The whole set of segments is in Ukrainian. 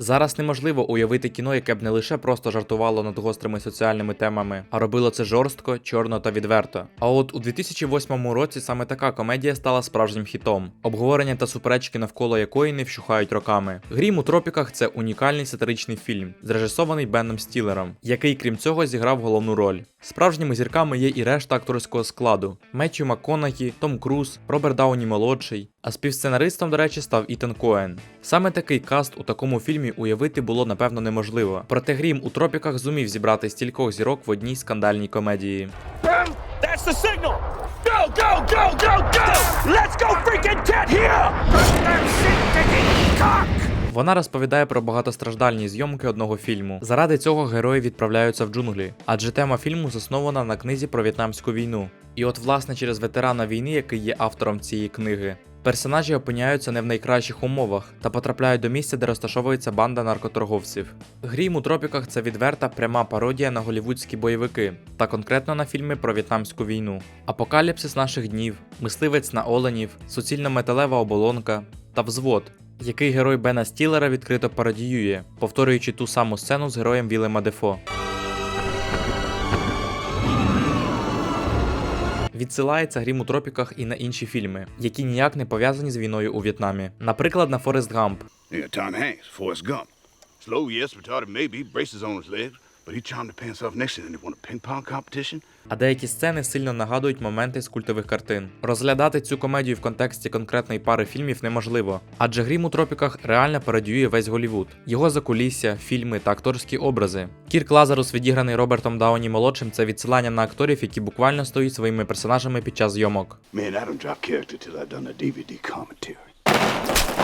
Зараз неможливо уявити кіно, яке б не лише просто жартувало над гострими соціальними темами, а робило це жорстко, чорно та відверто. А от у 2008 році саме така комедія стала справжнім хітом, обговорення та суперечки навколо якої не вщухають роками. Грім у тропіках це унікальний сатиричний фільм, зрежисований Беном Стілером, який, крім цього, зіграв головну роль. Справжніми зірками є і решта акторського складу: Меттью МакКонахі, Том Круз, Роберт Дауні молодший. А співсценаристом, до речі, став Ітан Коен. Саме такий каст у такому фільмі уявити було напевно неможливо. Проте грім у тропіках зумів зібрати стількох зірок в одній скандальній комедії. Go, go, go, go, go! Let's go freaking get here! Вона розповідає про багатостраждальні зйомки одного фільму. Заради цього герої відправляються в джунглі, адже тема фільму заснована на книзі про В'єтнамську війну. І от, власне, через ветерана війни, який є автором цієї книги, персонажі опиняються не в найкращих умовах та потрапляють до місця, де розташовується банда наркоторговців. Грім у тропіках це відверта пряма пародія на голівудські бойовики та конкретно на фільми про В'єтнамську війну. Апокаліпсис наших днів, мисливець на оленів, суцільна металева оболонка та взвод, який герой Бена Стілера відкрито пародіює, повторюючи ту саму сцену з героєм Вілема Дефо. Відсилається грім у тропіках і на інші фільми, які ніяк не пов'язані з війною у В'єтнамі. Наприклад, на Форест Гамп. Yeah, Tom Hanks, Forrest Gump. Slow, yes, retarded, maybe, braces on his legs, А деякі сцени сильно нагадують моменти з культових картин. Розглядати цю комедію в контексті конкретної пари фільмів неможливо, адже грім у тропіках реально пародіює весь Голівуд, його закулісся, фільми та акторські образи. Кірк Лазарус, відіграний Робертом Дауні молодшим, це відсилання на акторів, які буквально стоять своїми персонажами під час зйомок. Man, I don't drop character till I done a DVD commentary.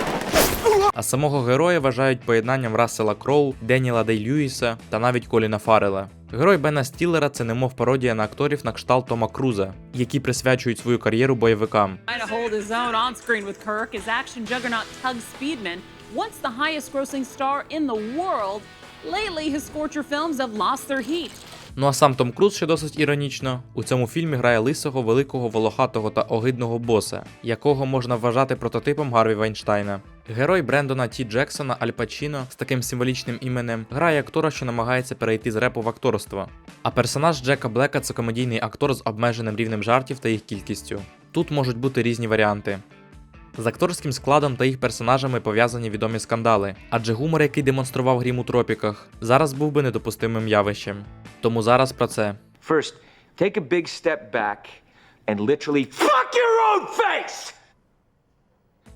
А самого героя вважають поєднанням Рассела Кроу, Деніла Дей Льюіса та навіть Коліна Фаррела. Герой Бена Стілера це немов пародія на акторів на кшталт Тома Круза, які присвячують свою кар'єру бойовикам. Once the highest grossing star in the world. Lately, his Scorcher films have lost their heat. Ну а сам Том Круз, що досить іронічно, у цьому фільмі грає лисого, великого, волохатого та огидного боса, якого можна вважати прототипом Гарві Вайнштайна. Герой Брендона Ті Джексона Аль Пачіно з таким символічним іменем грає актора, що намагається перейти з репу в акторство. А персонаж Джека Блека це комедійний актор з обмеженим рівнем жартів та їх кількістю. Тут можуть бути різні варіанти. З акторським складом та їх персонажами пов'язані відомі скандали, адже гумор, який демонстрував грім у тропіках, зараз був би недопустимим явищем. Тому зараз про це. First, take a big step back and literally fuck your own face!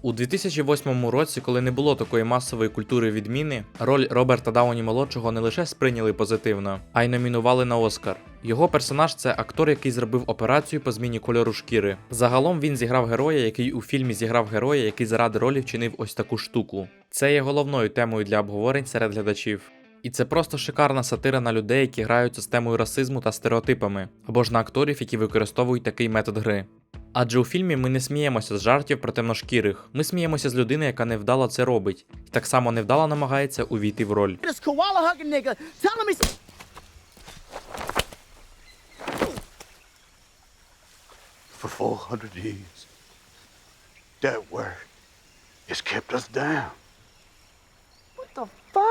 У 2008 році, коли не було такої масової культури відміни, роль Роберта Дауні молодшого не лише сприйняли позитивно, а й номінували на Оскар. Його персонаж це актор, який зробив операцію по зміні кольору шкіри. Загалом він зіграв героя, який у фільмі зіграв героя, який заради ролі вчинив ось таку штуку. Це є головною темою для обговорень серед глядачів. І це просто шикарна сатира на людей, які граються з темою расизму та стереотипами, або ж на акторів, які використовують такий метод гри. Адже у фільмі ми не сміємося з жартів про темношкірих. Ми сміємося з людини, яка невдало це робить, і так само невдало намагається увійти в роль. For 400 years, that word has kept us down. What the fuck?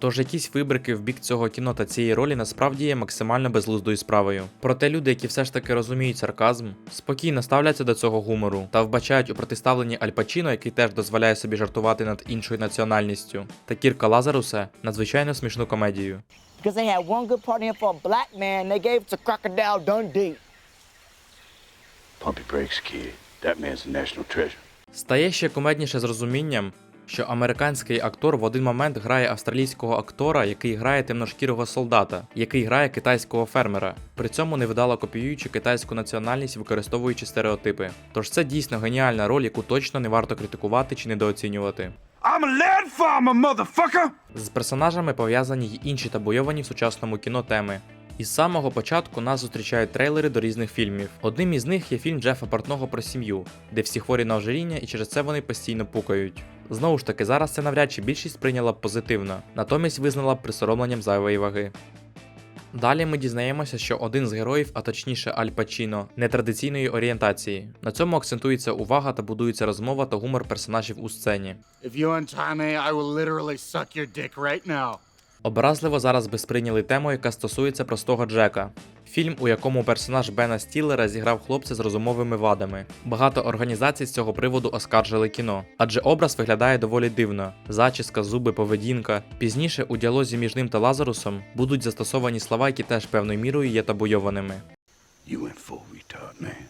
Тож якісь вибрики в бік цього кіно та цієї ролі насправді є максимально безглуздою справою. Проте люди, які все ж таки розуміють сарказм, спокійно ставляться до цього гумору та вбачають у протиставленні Аль Пачіно, який теж дозволяє собі жартувати над іншою національністю, та Кірка Лазаруса надзвичайно смішну комедію. Because they had one good part in for a black man, they gave it to Crocodile Dundee. Pump your brakes, kid. That man's a national treasure. Стає ще кумедніше з розумінням, що американський актор в один момент грає австралійського актора, який грає темношкірого солдата, який грає китайського фермера, при цьому невдало копіюючи китайську національність, використовуючи стереотипи. Тож це дійсно геніальна роль, яку точно не варто критикувати чи недооцінювати. I'm a land farmer, motherfucker! З персонажами пов'язані й інші табойовані в сучасному кіно теми. Із самого початку нас зустрічають трейлери до різних фільмів. Одним із них є фільм Джефа Портного про сім'ю, де всі хворі на ожиріння і через це вони постійно пукають. Знову ж таки, зараз це навряд чи більшість прийняла позитивно, натомість визнала б присоромленням зайвої ваги. Далі ми дізнаємося, що один з героїв, а точніше Аль Пачіно, нетрадиційної орієнтації. На цьому акцентується увага та будується розмова та гумор персонажів у сцені. If you untie me, I will literally suck your dick right now. Образливо зараз би сприйняли тему, яка стосується простого Джека. Фільм, у якому персонаж Бена Стілера зіграв хлопця з розумовими вадами. Багато організацій з цього приводу оскаржили кіно, адже образ виглядає доволі дивно: зачіска, зуби, поведінка. Пізніше у діалозі між ним та Лазарусом будуть застосовані слова, які теж певною мірою є табуйованими. You went full retard, man.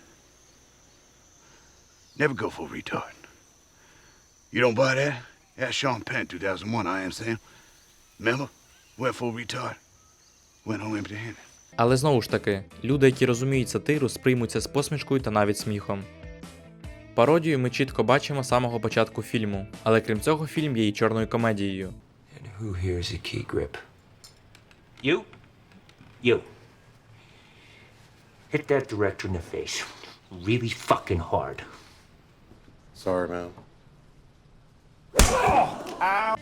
Never go full retard. You don't buy that? Ask Sean Penn, 2001, I am Sam. Remember? Went full retard. Went home empty handed. Але знову ж таки, люди, які розуміють сатиру, сприймуться з посмішкою та навіть сміхом. Пародію ми чітко бачимо з самого початку фільму, але крім цього, фільм є і чорною комедією. And who here is a key grip? You? You. Hit that director in the face. Really fucking hard. Sorry, man.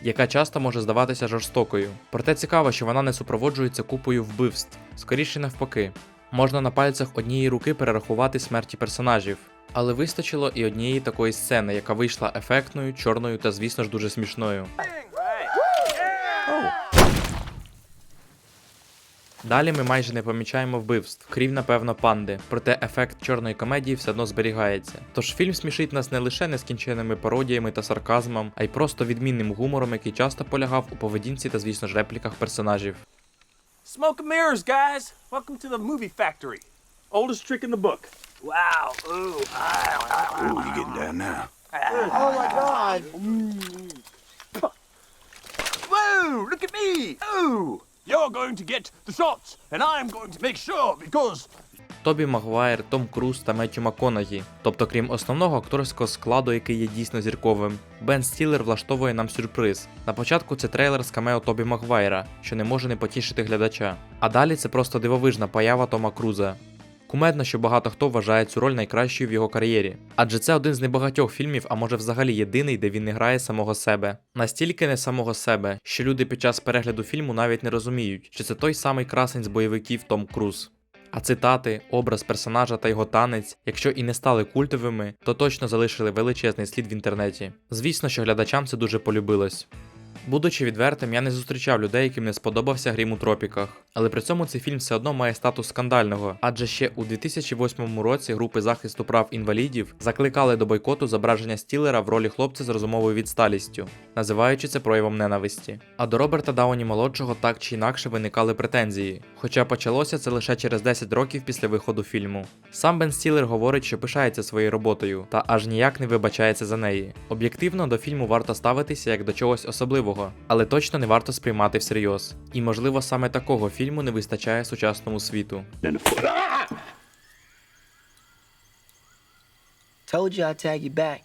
Яка часто може здаватися жорстокою. Проте цікаво, що вона не супроводжується купою вбивств, скоріше навпаки. Можна на пальцях однієї руки перерахувати смерті персонажів. Але вистачило і однієї такої сцени, яка вийшла ефектною, чорною та, звісно ж, дуже смішною. Далі ми майже не помічаємо вбивств, крім, напевно, панди. Проте ефект чорної комедії все одно зберігається. Тож фільм смішить нас не лише нескінченими пародіями та сарказмом, а й просто відмінним гумором, який часто полягав у поведінці та, звісно ж, репліках персонажів. Smoke and mirrors, guys. Welcome to the movie factory. Oldest trick in the book. Wow. Ooh. Ooh, you getting down now. Oh my God. Whoa, look at me. Ooh. You're going to get the shots, and I'm going to make sure because Тобі Магуайр, Том Круз та Меттю Маконагі. Тобто, крім основного акторського складу, який є дійсно зірковим, Бен Стілер влаштовує нам сюрприз. На початку це трейлер з камео Тобі Магуайра, що не може не потішити глядача. А далі це просто дивовижна поява Тома Круза. Кумедно, що багато хто вважає цю роль найкращою в його кар'єрі, адже це один з небагатьох фільмів, а може взагалі єдиний, де він не грає самого себе. Настільки не самого себе, що люди під час перегляду фільму навіть не розуміють, що це той самий красень з бойовиків Том Круз. А цитати, образ персонажа та його танець, якщо і не стали культовими, то точно залишили величезний слід в інтернеті. Звісно, що глядачам це дуже полюбилось. Будучи відвертим, я не зустрічав людей, яким не сподобався грім у тропіках. Але при цьому цей фільм все одно має статус скандального, адже ще у 2008 році групи захисту прав інвалідів закликали до бойкоту зображення Стілера в ролі хлопця з розумовою відсталістю, називаючи це проявом ненависті. А до Роберта Дауні молодшого так чи інакше виникали претензії, хоча почалося це лише через 10 років після виходу фільму. Сам Бен Стілер говорить, що пишається своєю роботою, та аж ніяк не вибачається за неї. Об'єктивно до фільму варто ставитися як до чогось особливого, але точно не варто сприймати всерйоз. І можливо саме такого фільму не вистачає сучасному світу. Told you I'd tag you back.